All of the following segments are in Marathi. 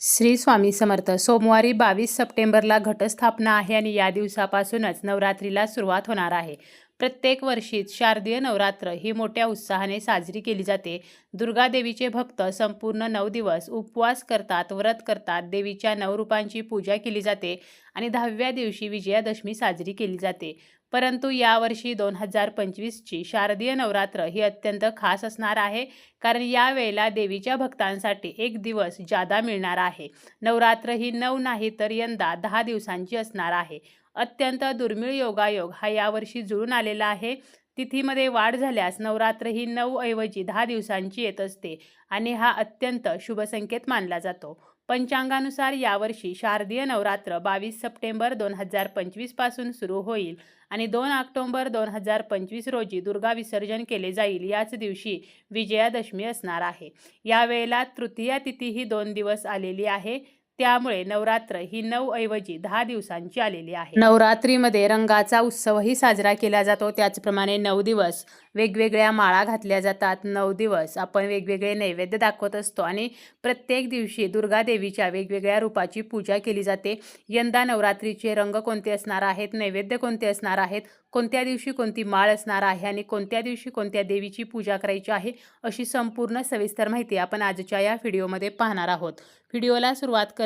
श्री स्वामी समर्थ. सोमवारी बावीस सप्टेंबरला घटस्थापना आहे आणि या दिवसापासूनच नवरात्रीला सुरुवात होणार आहे. प्रत्येक वर्षीच शारदीय नवरात्र ही मोठ्या उत्साहाने साजरी केली जाते. दुर्गादेवीचे भक्त संपूर्ण नऊ दिवस उपवास करतात व्रत करतात देवीच्या नवरूपांची पूजा केली जाते आणि दहाव्या दिवशी विजयादशमी साजरी केली जाते. परंतु यावर्षी दोन हजार पंचवीसची शारदीय नवरात्र ही अत्यंत खास असणार आहे कारण यावेळेला देवीच्या भक्तांसाठी एक दिवस जादा मिळणार आहे. नवरात्र ही नऊ नाही तर यंदा दहा दिवसांची असणार आहे. अत्यंत दुर्मिळ योगायोग हा यावर्षी जुळून आलेला आहे. तिथीमध्ये वाढ झाल्यास नवरात्र ही नऊ ऐवजी दहा दिवसांची येत असते आणि हा अत्यंत शुभसंकेत मानला जातो. पंचांगानुसार यावर्षी शारदीय नवरात्र बावीस सप्टेंबर दोन हजार पंचवीसपासून सुरू होईल आणि दोन ऑक्टोंबर दोन हजार पंचवीस रोजी दुर्गा विसर्जन केले जाईल याच दिवशी विजयादशमी असणार आहे. यावेळेला तृतीया तिथी ही दोन दिवस आलेली आहे. त्यामुळे नवरात्र ही नऊ ऐवजी दहा दिवसांची आलेली आहे. नवरात्रीमध्ये रंगाचा उत्सवही साजरा केला जातो. त्याचप्रमाणे नऊ दिवस वेगवेगळ्या माळा घातल्या जातात. नऊ दिवस आपण वेगवेगळे नैवेद्य दाखवत असतो आणि प्रत्येक दिवशी दुर्गा देवीच्या वेगवेगळ्या रूपाची पूजा केली जाते. यंदा नवरात्रीचे रंग कोणते असणार आहेत? नैवेद्य कोणते असणार आहेत? कोणत्या दिवशी कोणती माळ असणार आहे? आणि कोणत्या दिवशी कोणत्या देवीची पूजा करायची आहे? अशी संपूर्ण सविस्तर माहिती आपण आजच्या या व्हिडिओमध्ये पाहणार आहोत. व्हिडिओला सुरुवात कर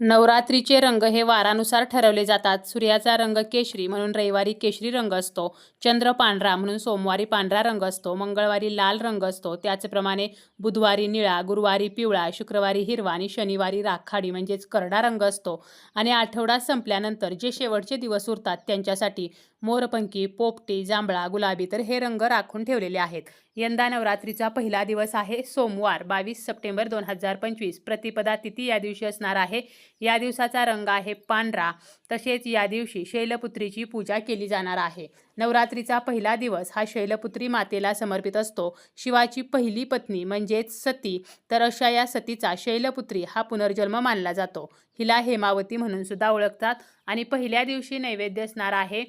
नवरात्रीचे रंग हे वारानुसार ठरवले जातात. सूर्याचा रंग केशरी म्हणून रविवारी केशरी रंग असतो. चंद्र पांढरा म्हणून सोमवारी पांढरा रंग असतो. मंगळवारी लाल रंग असतो. त्याचप्रमाणे बुधवारी निळा गुरुवारी पिवळा शुक्रवारी हिरवा आणि शनिवारी राखाडी म्हणजेच करडा रंग असतो. आणि आठवडा संपल्यानंतर जे शेवटचे दिवस उरतात त्यांच्यासाठी मोरपंखी पोपटी जांभळा गुलाबी तर हे रंग राखून ठेवलेले आहेत. यंदा नवरात्रीचा पहिला दिवस आहे सोमवार बावीस सप्टेंबर दोन हजार पंचवीस. प्रतिपदा तिथी या दिवशी असणार आहे. या दिवसाचा रंग आहे पांढरा. तसेच या दिवशी शैलपुत्रीची पूजा केली जाणार आहे. नवरात्रीचा पहिला दिवस हा शैलपुत्री मातेला समर्पित असतो. शिवाची पहिली पत्नी म्हणजेच सती. तर अशा या सतीचा शैलपुत्री हा पुनर्जन्म मानला जातो. हिला हेमावती म्हणून सुद्धा ओळखतात. आणि पहिल्या दिवशी नैवेद्य असणार आहे.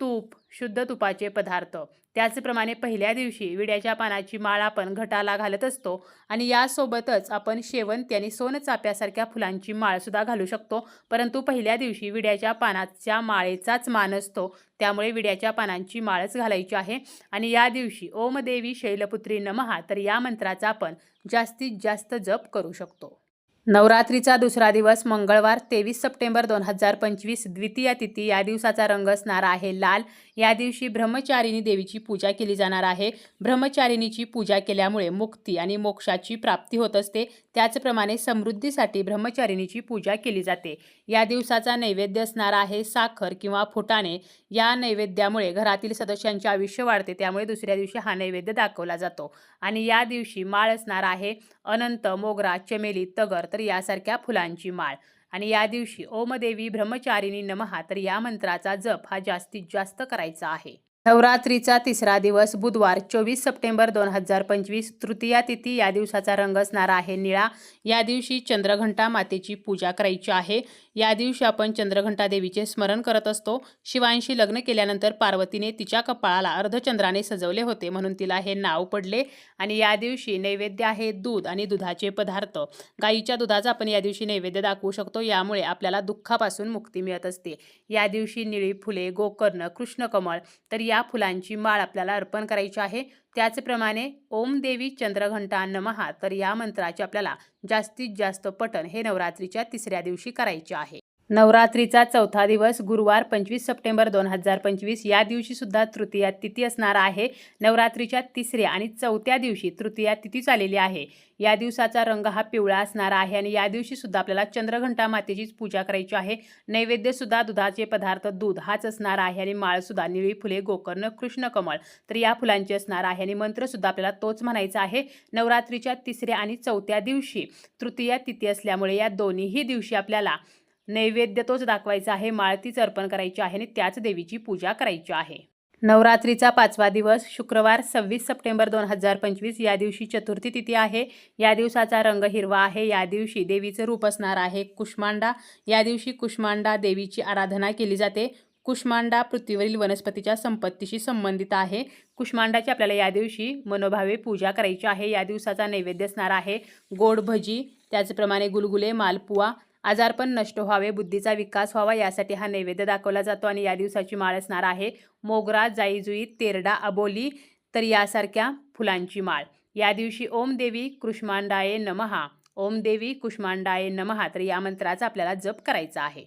तूप शुद्ध तुपाचे पदार्थ. त्याचप्रमाणे पहिल्या दिवशी विड्याच्या पानाची माळ आपण घटाला घालत असतो आणि यासोबतच आपण शेवंती आणि सोनचाप्यासारख्या फुलांची माळसुद्धा घालू शकतो. परंतु पहिल्या दिवशी विड्याच्या पानाच्या माळेचाच मान असतो. त्यामुळे विड्याच्या पानांची माळच घालायची आहे. आणि या दिवशी ओम देवी शैलपुत्री नमहा तर या मंत्राचा आपण जास्तीत जास्त जप करू शकतो. नवरात्रीचा दुसरा दिवस मंगळवार तेवीस सप्टेंबर दोन हजार पंचवीस द्वितीया तिथी. या दिवसाचा रंग असणार आहे लाल. या दिवशी ब्रह्मचारिणी देवीची पूजा केली जाणार आहे. ब्रह्मचारिणीची पूजा केल्यामुळे मुक्ती आणि मोक्षाची प्राप्ती होत असते. त्याचप्रमाणे समृद्धीसाठी ब्रह्मचारिणीची पूजा केली जाते. या दिवसाचा नैवेद्य असणार आहे साखर किंवा फुटाणे. या नैवेद्यामुळे घरातील सदस्यांचे आयुष्य वाढते. त्यामुळे दुसऱ्या दिवशी हा नैवेद्य दाखवला जातो. आणि या दिवशी माळ असणार आहे. अनंत मोगरा चमेली तगर तर यासारख्या फुलांची माळ. आणि या दिवशी ओमदेवी ब्रह्मचारिणी नमहा तर या मंत्राचा जप हा जास्तीत जास्त करायचा आहे. नवरात्रीचा तिसरा दिवस बुधवार चोवीस सप्टेंबर दोन हजार पंचवीस तृतीया तिथी या दिवसाचा रंग असणार आहे निळा. या दिवशी चंद्रघंटा मातेची पूजा करायची आहे. या दिवशी आपण चंद्रघंटा देवीचे स्मरण करत असतो. शिवांशी लग्न केल्यानंतर पार्वतीने तिच्या कपाळाला अर्धचंद्राने सजवले होते म्हणून तिला हे नाव पडले आणि या दिवशी नैवेद्य आहे दूध आणि दुधाचे पदार्थ. गाईच्या दुधाचा आपण या दिवशी नैवेद्य दाखवू शकतो. यामुळे आपल्याला दुःखापासून मुक्ती मिळत असते. या दिवशी निळी फुले गोकर्ण कृष्णकमळ तर या या फुलांची माळ आपल्याला अर्पण करायची आहे. त्याचप्रमाणे ओम देवी चंद्रघंटा नमहा तर या मंत्राचे आपल्याला जास्तीत जास्त पठण हे नवरात्रीच्या तिसऱ्या दिवशी करायचे आहे. नवरात्रीचा चौथा दिवस गुरुवार पंचवीस सप्टेंबर दोन हजार पंचवीस या दिवशीसुद्धा तृतीया तिथी असणार आहे. नवरात्रीच्या तिसऱ्या आणि चौथ्या दिवशी तृतीया तिथी चाललेली आहे. या दिवसाचा रंग हा पिवळा असणार आहे आणि या दिवशीसुद्धा आपल्याला चंद्रघंटा मातेचीच पूजा करायची आहे. नैवेद्यसुद्धा दुधाचे पदार्थ दूध हाच असणार आहे आणि माळसुद्धा निळी फुले गोकर्ण कृष्णकमळ तर या फुलांची असणार आहे आणि मंत्रसुद्धा आपल्याला तोच म्हणायचा आहे. नवरात्रीच्या तिसऱ्या आणि चौथ्या दिवशी तृतीया तिथी असल्यामुळे या दोन्हीही दिवशी आपल्याला नैवेद्य तोच दाखवायचा आहे माळतीच अर्पण करायची आहे आणि त्याच देवीची पूजा करायची आहे. नवरात्रीचा पाचवा दिवस शुक्रवार सव्वीस सप्टेंबर दोन हजार पंचवीस या दिवशी चतुर्थी तिथी आहे. या दिवसाचा रंग हिरवा आहे. या दिवशी देवीचं रूप असणार आहे कुष्मांडा. या दिवशी कुष्मांडा देवीची आराधना केली जाते. कुष्मांडा पृथ्वीवरील वनस्पतीच्या संपत्तीशी संबंधित आहे. कुष्मांडाची आपल्याला या दिवशी मनोभावे पूजा करायची आहे. या दिवसाचा नैवेद्य असणार आहे गोड भजी त्याचप्रमाणे गुलगुले मालपुवा आजारपण नष्ट व्हावे बुद्धीचा विकास व्हावा यासाठी हा नैवेद्य दाखवला जातो आणि या दिवसाची माळ असणार आहे मोगरा जाईजुई तेरडा अबोली तर यासारख्या फुलांची माळ. या दिवशी ओम देवी कृष्मांडाये नमहा. ओम देवी कुष्मांडाये नमहा. तर या मंत्राचा आपल्याला जप करायचा आहे.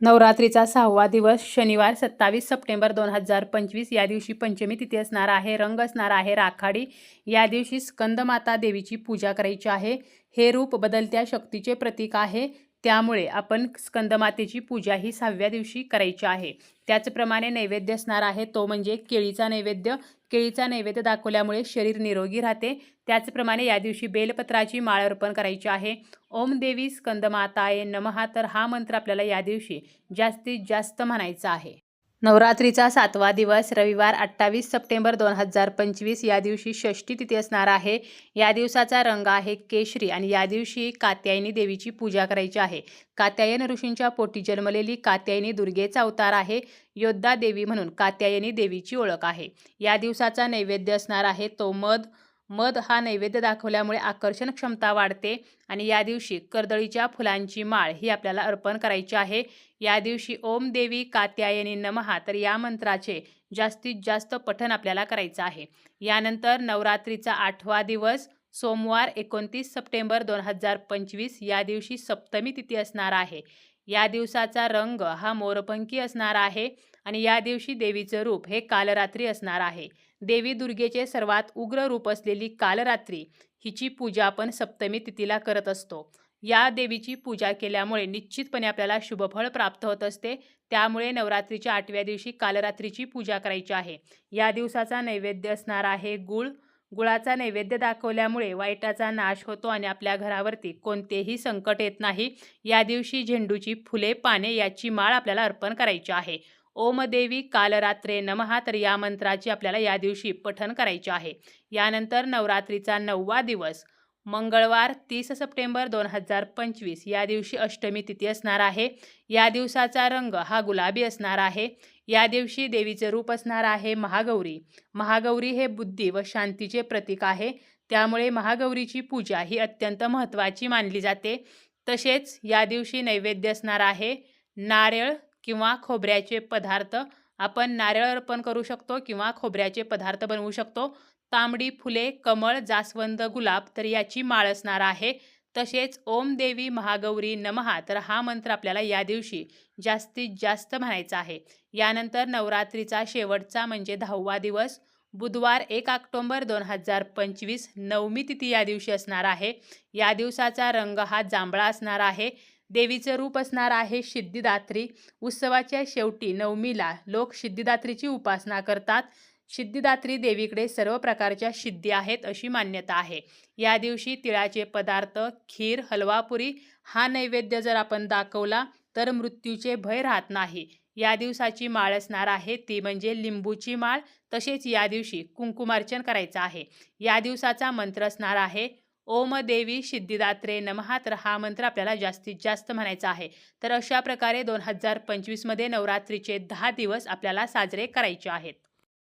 नवरात्रीचा सहावा दिवस शनिवार सत्तावीस सप्टेंबर दोन हजार पंचवीस. या दिवशी पंचमी तिथी असणार आहे रंग असणार आहे राखाडी. या दिवशी स्कंदमाता देवीची पूजा करायची आहे. हे रूप बदलत्या शक्तीचे प्रतीक आहे. त्यामुळे आपण स्कंदमातेची पूजा ही सहाव्या दिवशी करायची आहे. त्याचप्रमाणे नैवेद्य असणार आहे तो म्हणजे केळीचा नैवेद्य. केळीचा नैवेद्य दाखवल्यामुळे शरीर निरोगी राहते. त्याचप्रमाणे या दिवशी बेलपत्राची माळ अर्पण करायची आहे. ओम देवी स्कंदमाताय नमहा तर हा मंत्र आपल्याला या दिवशी जास्तीत जास्त म्हणायचा आहे. नवरात्रीचा सातवा दिवस रविवार अठ्ठावीस सप्टेंबर दोन हजार पंचवीस या दिवशी षष्ठी तिथी असणार आहे. या दिवसाचा रंग आहे केशरी आणि या दिवशी कात्यायनी देवीची पूजा करायची आहे. कात्यायन ऋषींच्या पोटी जन्मलेली कात्यायनी दुर्गेचा अवतार आहे. योद्धा देवी म्हणून कात्यायनी देवीची ओळख आहे. या दिवसाचा नैवेद्य असणार आहे तो मध मध हा नैवेद्य दाखवल्यामुळे आकर्षण क्षमता वाढते आणि या दिवशी कर्दळीच्या फुलांची माळ ही आपल्याला अर्पण करायची आहे. या दिवशी ओम देवी कात्यायनी नमहा तर या मंत्राचे जास्तीत जास्त पठण आपल्याला करायचं आहे. यानंतर नवरात्रीचा आठवा दिवस सोमवार एकोणतीस सप्टेंबर दोन हजार पंचवीस या दिवशी सप्तमी तिथी असणार आहे. या दिवसाचा रंग हा मोरपंखी असणार आहे. आणि या दिवशी देवीचं रूप हे कालरात्री असणार आहे. देवी दुर्गेचे सर्वात उग्र रूप असलेली कालरात्री हिची पूजा आपण सप्तमी तिथीला करत असतो. या देवीची पूजा केल्यामुळे निश्चितपणे आपल्याला शुभफळ प्राप्त होत असते. त्यामुळे नवरात्रीच्या आठव्या दिवशी कालरात्रीची पूजा करायची आहे. या दिवसाचा नैवेद्य असणार आहे गुळ. गुळाचा नैवेद्य दाखवल्यामुळे वाईटाचा नाश होतो आणि आपल्या घरावरती कोणतेही संकट येत नाही. या दिवशी झेंडूची फुले पाने याची माळ आपल्याला अर्पण करायची आहे. ओम देवी कालरात्रे नमहा. तर या मंत्राची आपल्याला या दिवशी पठण करायचे आहे. यानंतर नवरात्रीचा नववा दिवस मंगळवार तीस सप्टेंबर दोन हजार पंचवीस. या दिवशी अष्टमी तिथी असणार आहे. या दिवसाचा रंग हा गुलाबी असणार आहे. या दिवशी देवीचे रूप असणार आहे महागौरी. महागौरी हे बुद्धी व शांतीचे प्रतीक आहे. त्यामुळे महागौरीची पूजा ही अत्यंत महत्त्वाची मानली जाते. तसेच या दिवशी नैवेद्य असणार आहे. नारळ किंवा खोबऱ्याचे पदार्थ आपण नारळ अर्पण करू शकतो किंवा खोबऱ्याचे पदार्थ बनवू शकतो. तांबडी फुले कमळ जास्वंद गुलाब तर याची माळ असणार आहे. तसेच ओम देवी महागौरी नमहा तर हा मंत्र आपल्याला या दिवशी जास्तीत जास्त म्हणायचा आहे. यानंतर नवरात्रीचा शेवटचा म्हणजे दहावा दिवस. बुधवार एक ऑक्टोंबर दोन हजार पंचवीस नवमी तिथी या दिवशी असणार आहे. या दिवसाचा रंग हा जांभळा असणार आहे. देवीचं रूप असणार आहे सिद्धिदात्री. उत्सवाच्या शेवटी नवमीला लोक सिद्धिदात्रीची उपासना करतात. सिद्धिदात्री देवीकडे सर्व प्रकारच्या सिद्धी आहेत अशी मान्यता आहे. या दिवशी तिळाचे पदार्थ खीर हलवापुरी हा नैवेद्य जर आपण दाखवला तर मृत्यूचे भय राहत नाही. या दिवसाची माळ असणार आहे ती म्हणजे लिंबूची माळ. तसेच या दिवशी कुंकुमार्चन करायचं आहे. या दिवसाचा मंत्र असणार आहे ओम देवी सिद्धिदात्रे नमहा तर हा मंत्र आपल्याला जास्तीत जास्त म्हणायचा आहे. तर अशा प्रकारे दोन हजार पंचवीसमध्ये नवरात्रीचे दहा दिवस आपल्याला साजरे करायचे आहेत.